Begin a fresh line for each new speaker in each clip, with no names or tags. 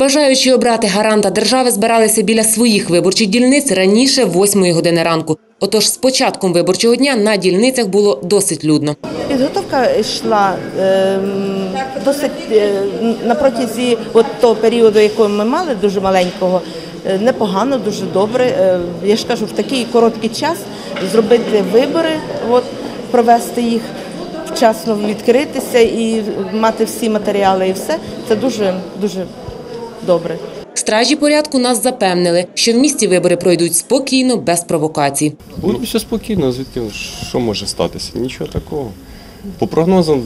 Бажаючи обрати гаранта держави збиралися біля своїх виборчих дільниць раніше 8 години ранку. Отож, з початком виборчого дня на дільницях було досить людно.
Підготовка йшла ем, досить е, на протязі от того періоду, якого ми мали, дуже маленького, е, непогано, дуже добре. Е, Я ж кажу, в такий короткий час зробити вибори, от, провести їх, вчасно відкритися і мати всі матеріали і все, це дуже, дуже добре.
Стражі порядку нас запевнили, що в місті вибори пройдуть спокійно, без провокацій.
Ну, все спокійно, звідки що може статися? Нічого такого. По прогнозам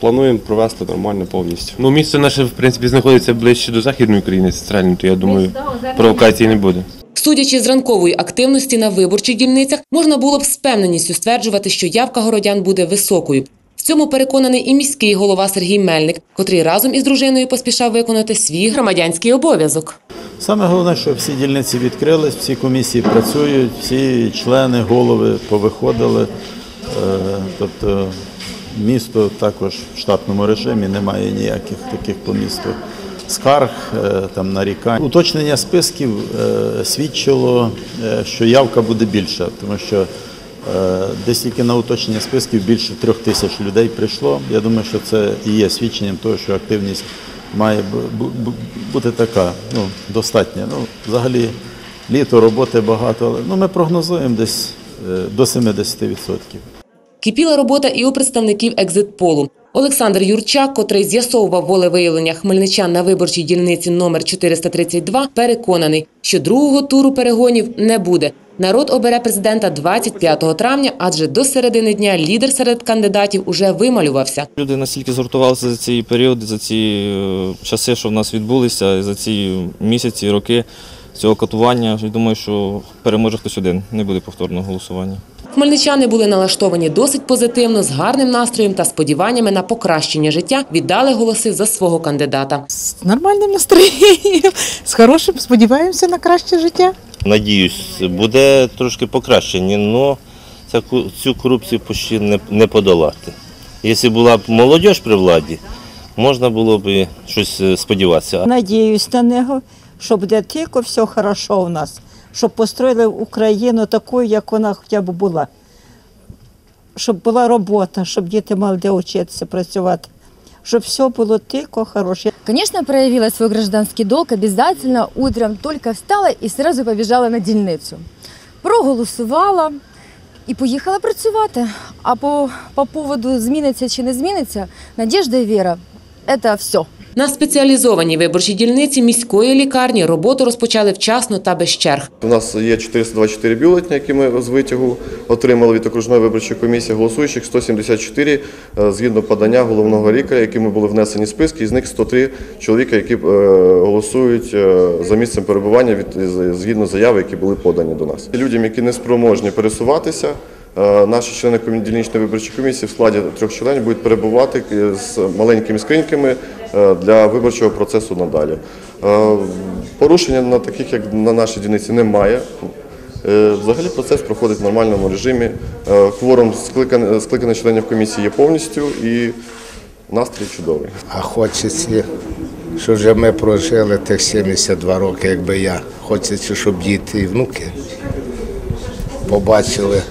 плануємо провести нормально повністю.
Ну, місце наше, в принципі, знаходиться ближче до Західної України, центральної, то я думаю, провокацій не буде.
Судячи з ранкової активності на виборчих дільницях, можна було б з певненістю стверджувати, що явка городян буде високою. В цьому переконаний і міський голова Сергій Мельник, котрий разом із дружиною поспішав виконати свій громадянський обов'язок.
Саме головне, що всі дільниці відкрились, всі комісії працюють, всі члени, голови повиходили. Е, Тобто місто також в штатному режимі, немає ніяких таких по місту скарг, е, там нарікань. Уточнення списків е, свідчило, що явка буде більша, тому що десь тільки на уточнення списків більше трьох тисяч людей прийшло. Я думаю, що це і є свідченням того, що активність має бу- бу- бу- бути така, ну, достатня. Ну, взагалі, літо, роботи багато, але ну, ми прогнозуємо десь е, до 70%.
Кипіла робота і у представників екзитполу. Олександр Юрчак, котрий з'ясовував волевиявлення хмельничан на виборчій дільниці номер 432, переконаний, що другого туру перегонів не буде. Народ обере президента 25 травня, адже до середини дня лідер серед кандидатів уже вималювався.
Люди настільки згуртувалися за ці періоди, за ці е, часи, що в нас відбулися, за ці місяці, роки цього катування. Я думаю, що переможе хтось один, не буде повторного голосування.
Хмельничани були налаштовані досить позитивно, з гарним настроєм та сподіваннями на покращення життя. Віддали голоси за свого кандидата.
з нормальним настроєнням, з хорошим, сподіваємося на краще життя.
Надіюсь, буде трошки покращення, але цю, корупцію почти не, не подолати. Якщо була б молодь при владі, можна було б щось е, сподіватися.
Надіюсь на нього, що буде тільки все хорошо у нас, щоб построїли Україну такою, як вона хоча б була. Щоб була робота, щоб діти мали де вчитися, працювати, щоб все було тихо, хороше.
Конечно, проявила свой гражданский долг, обязательно утром только встала і сразу побіжала на дільницю. Проголосувала і поїхала працювати. А по, по поводу зміниться чи не зміниться, надіжда і віра – це все.
На спеціалізованій виборчій дільниці міської лікарні роботу розпочали вчасно та без черг.
У нас є 424 бюлетні, які ми з витягу отримали від окружної виборчої комісії. Голосуючих 174 е, згідно подання головного лікаря, якими були внесені списки. Із них 103 чоловіка, які е, голосують е, за місцем перебування від згідно заяви, які були подані до нас. Людям, які не спроможні пересуватися. Е, Наші члени дільничної виборчої комісії в складі трьох членів будуть перебувати е, з маленькими скриньками е, для виборчого процесу надалі. Порушення на таких, як на нашій дільниці, немає. Взагалі процес проходить в нормальному режимі. Кворум скликан- скликаних членів комісії є повністю і настрій чудовий.
А хочеться, що вже ми прожили тих 72 роки, якби я. Хочеться, щоб діти і внуки побачили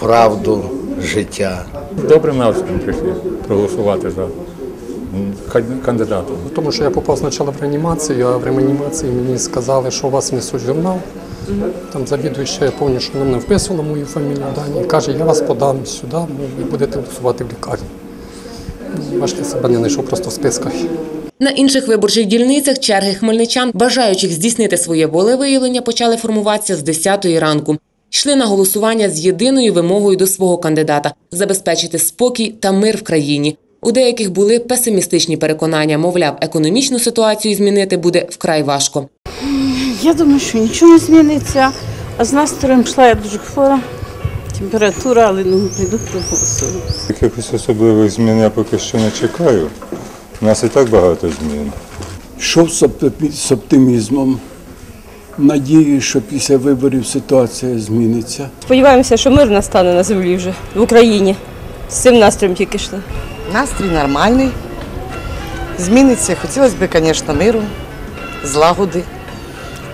правду життя.
Добрим настроєм прийшли проголосувати за кандидата. Тому що я попав спочатку в реанімацію, а в реанімації мені сказали, що у вас несуть журнал. Там завідуюча, я пам'ятаю, що вона мене вписувала мою фамілію дані. І каже, я вас подам сюди, ну, і будете голосувати в лікарні. Ну, Важке себе не знайшов просто в списках.
На інших виборчих дільницях черги хмельничан, бажаючих здійснити своє волевиявлення, почали формуватися з 10 ранку. Йшли на голосування з єдиною вимогою до свого кандидата забезпечити спокій та мир в країні. У деяких були песимістичні переконання, мовляв, економічну ситуацію змінити буде вкрай важко.
Я думаю, що нічого не зміниться. А з настроєм йшла я дуже хвора. Температура, але ну, прийду проголосую.
Якихось особливих змін я поки що не чекаю. У нас і так багато змін.
Оптимі- з оптимізмом. Надію, що після виборів ситуація зміниться.
Сподіваємося, що мир настане на землі вже в Україні. З цим настроєм тільки йшли.
Настрій нормальний.
зміниться. Хотілося б, звісно, миру, злагоди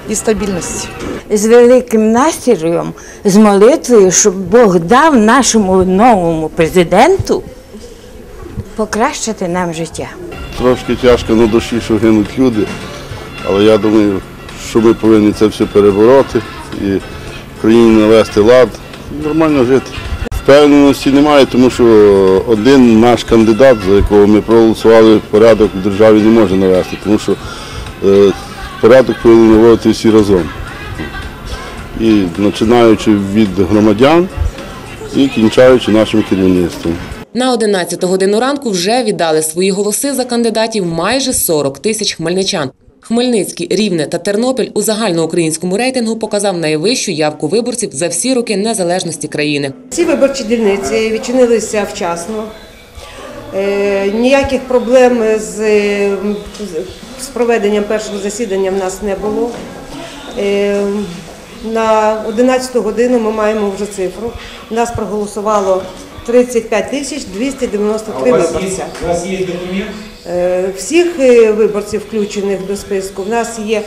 і стабільності.
з великим настроєм, з молитвою, щоб Бог дав нашому новому президенту покращити нам життя.
Трошки тяжко на душі, що гинуть люди, але я думаю, що ми повинні це все перебороти і в країні навести лад, нормально жити. Впевненості немає, тому що один наш кандидат, за якого ми проголосували, порядок в державі не може навести, тому що е, порядок повинні наводити всі разом. І починаючи від громадян і кінчаючи нашим керівництвом.
На 11 годину ранку вже віддали свої голоси за кандидатів майже 40 тисяч хмельничан. Хмельницький, Рівне та Тернопіль у загальноукраїнському рейтингу показав найвищу явку виборців за всі роки незалежності країни.
Ці виборчі дільниці відчинилися вчасно. Е, Ніяких проблем з, з проведенням першого засідання в нас не було. Е, На 11 годину ми маємо вже цифру. Нас проголосувало 35 тисяч 293 виборця.
У вас є документ?
Е, Всіх е, виборців, включених до списку, в нас є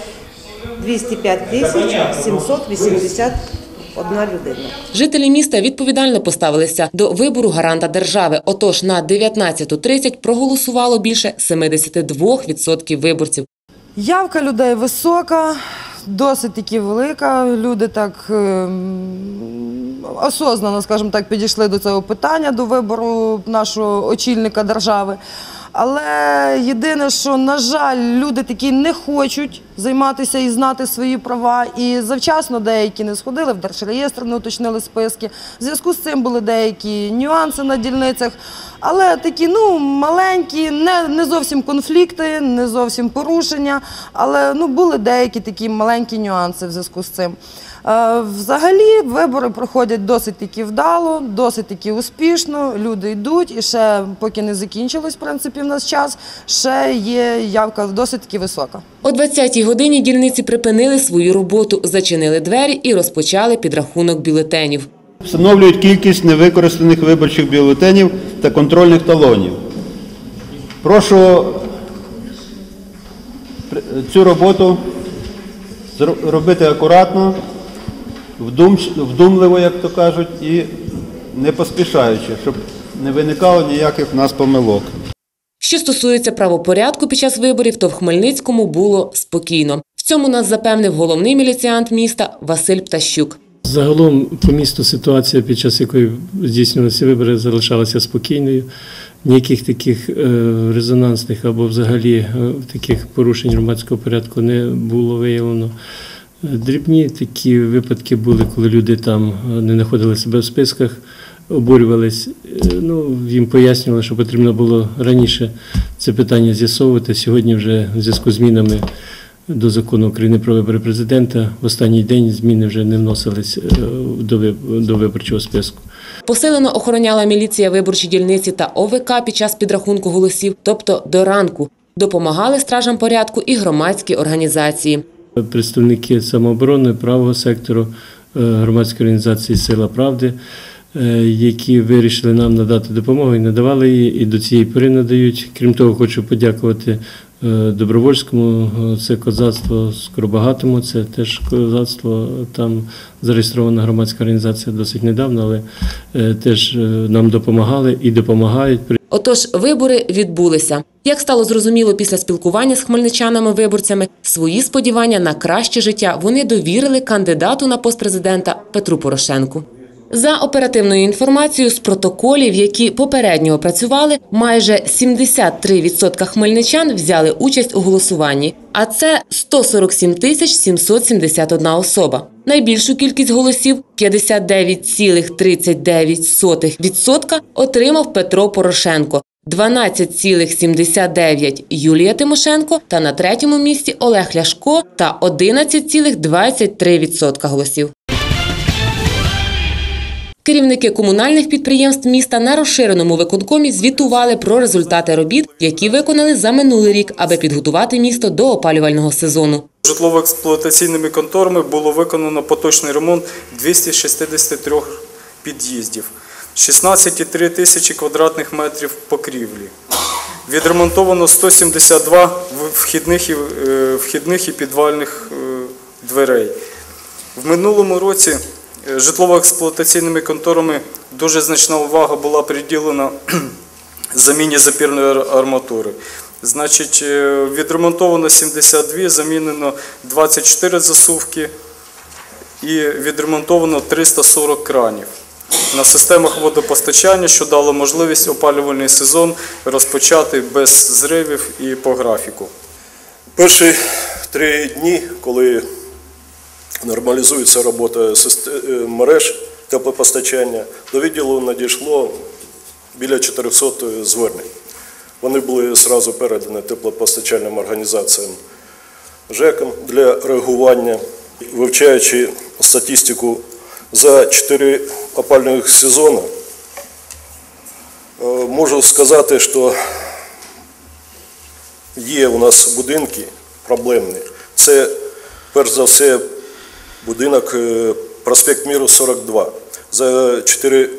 205 тисяч 781 людина.
Жителі міста відповідально поставилися до вибору гаранта держави. Отож, на 19.30 проголосувало більше 72% виборців.
Явка людей висока, досить таки велика. Люди так ем, осознанно, скажімо так, підійшли до цього питання, до вибору нашого очільника держави. Але єдине, що, на жаль, люди такі не хочуть займатися і знати свої права. І завчасно деякі не сходили в держреєстр, не уточнили списки. В зв'язку з цим були деякі нюанси на дільницях. Але такі ну маленькі, не, не зовсім конфлікти, не зовсім порушення. Але ну були деякі такі маленькі нюанси в зв'язку з цим. Е, Взагалі вибори проходять досить таки вдало, досить таки успішно. Люди йдуть, і ще поки не закінчилось, в принципі, в нас час, ще є явка досить таки висока.
О 20-й годині дільниці припинили свою роботу, зачинили двері і розпочали підрахунок бюлетенів.
Встановлюють кількість невикористаних виборчих бюлетенів та контрольних талонів. Прошу цю роботу робити акуратно, вдумливо, як то кажуть, і не поспішаючи, щоб не виникало ніяких в нас помилок.
Що стосується правопорядку під час виборів, то в Хмельницькому було спокійно. В цьому нас запевнив головний міліціант міста Василь Птащук.
Загалом по місту ситуація, під час якої здійснювалися вибори, залишалася спокійною. Ніяких таких е, резонансних або взагалі е, таких порушень громадського порядку не було виявлено. Дрібні такі випадки були, коли люди там е, не знаходили себе в списках, обурювались. Е, Ну, їм пояснювали, що потрібно було раніше це питання з'ясовувати. Сьогодні вже в зв'язку з змінами до закону України про вибори президента в останній день зміни вже не вносились е, до виборчого списку.
Посилено охороняла міліція виборчі дільниці та ОВК під час підрахунку голосів, тобто до ранку. Допомагали стражам порядку і громадські організації.
Представники самооборони, правого сектору, е, громадської організації Сила правди, е, які вирішили нам надати допомогу і надавали її, і до цієї пори надають. Крім того, хочу подякувати Добровольському, е, це козацтво Скоробагатому, це теж козацтво. Там зареєстрована громадська організація досить недавно, але е, теж е, нам допомагали і допомагають.
Отож, вибори відбулися. Як стало зрозуміло після спілкування з хмельничанами-виборцями, свої сподівання на краще життя вони довірили кандидату на пост президента Петру Порошенку. За оперативною інформацією з протоколів, які попередньо опрацювали, майже 73% хмельничан взяли участь у голосуванні, а це 147 тисяч 771 особа. Найбільшу кількість голосів 59,39% отримав Петро Порошенко. 12,79 Юлія Тимошенко та на третьому місці Олег Ляшко та 11,23% голосів. Керівники комунальних підприємств міста на розширеному виконкомі звітували про результати робіт, які виконали за минулий рік, аби підготувати місто до опалювального сезону.
Житлово-експлуатаційними конторами було виконано поточний ремонт 263 під'їздів, 16,3 тисячі квадратних метрів покрівлі. Відремонтовано 172 вхідних і, е, вхідних і підвальних е, дверей. В минулому році житлово-експлуатаційними конторами дуже значна увага була приділена заміні запірної арматури. Значить, е, відремонтовано 72, замінено 24 засувки і відремонтовано 340 кранів на системах водопостачання, що дало можливість опалювальний сезон розпочати без зривів і по графіку.
Перші три дні, коли нормалізується робота е, мереж теплопостачання, до відділу надійшло біля 400 звернень. Вони були одразу передані теплопостачальним організаціям ЖЕКам для реагування, вивчаючи статистику за 4 опальних сезони, е, можу сказати, що є у нас будинки проблемні. Це перш за все будинок е, проспект Міру 42. За 4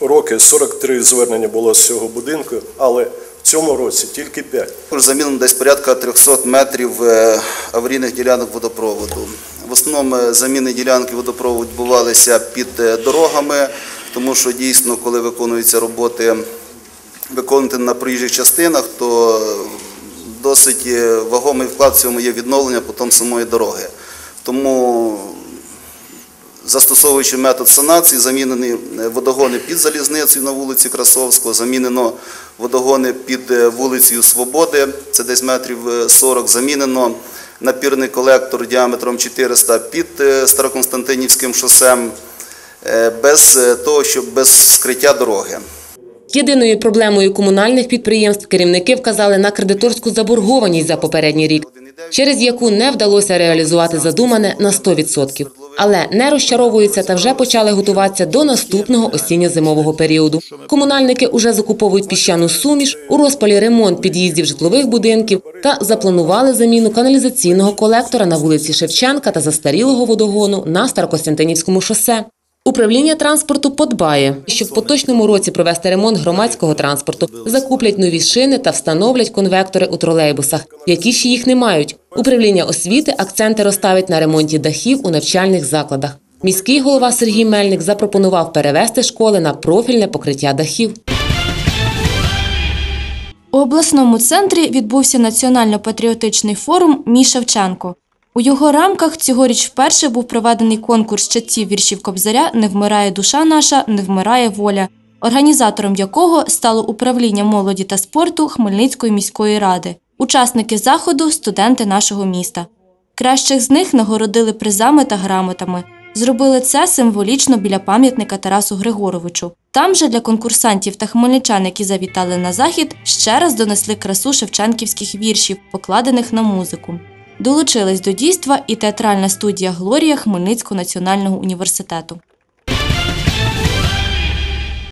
роки 43 звернення було з цього будинку, але в цьому році тільки 5.
Замінено десь порядка 300 метрів е, аварійних ділянок водопроводу. В основному е, заміни ділянки водопроводу відбувалися під дорогами, тому що дійсно, коли виконуються роботи виконувати на проїжджих частинах, то досить вагомий вклад в цьому є відновлення потім самої дороги. Тому застосовуючи метод санації, замінені е, водогони під залізницею на вулиці Красовського, замінено водогони під е, вулицею Свободи, це десь метрів е, 40, замінено напірний колектор діаметром 400 під е, Староконстантинівським шосем, е, без е, того, щоб без скриття дороги.
Єдиною проблемою комунальних підприємств керівники вказали на кредиторську заборгованість за попередній рік, через яку не вдалося реалізувати задумане на 100%. Але не розчаровуються та вже почали готуватися до наступного осінньо-зимового періоду. Комунальники уже закуповують піщану суміш, у розпалі ремонт під'їздів житлових будинків та запланували заміну каналізаційного колектора на вулиці Шевченка та застарілого водогону на Старокостянтинівському шосе. Управління транспорту подбає, що в поточному році провести ремонт громадського транспорту, закуплять нові шини та встановлять конвектори у тролейбусах, які ще їх не мають. Управління освіти акценти розставить на ремонті дахів у навчальних закладах. Міський голова Сергій Мельник запропонував перевести школи на профільне покриття дахів.
У обласному центрі відбувся національно-патріотичний форум Мій Шевченко. У його рамках цьогоріч вперше був проведений конкурс читців віршів Кобзаря Не вмирає душа наша, не вмирає воля, організатором якого стало управління молоді та спорту Хмельницької міської ради. Учасники заходу студенти нашого міста. Кращих з них нагородили призами та грамотами. Зробили це символічно біля пам'ятника Тарасу Григоровичу. Там же для конкурсантів та хмельничан, які завітали на захід, ще раз донесли красу шевченківських віршів, покладених на музику. Долучилась до дійства і театральна студія Глорія Хмельницького національного університету.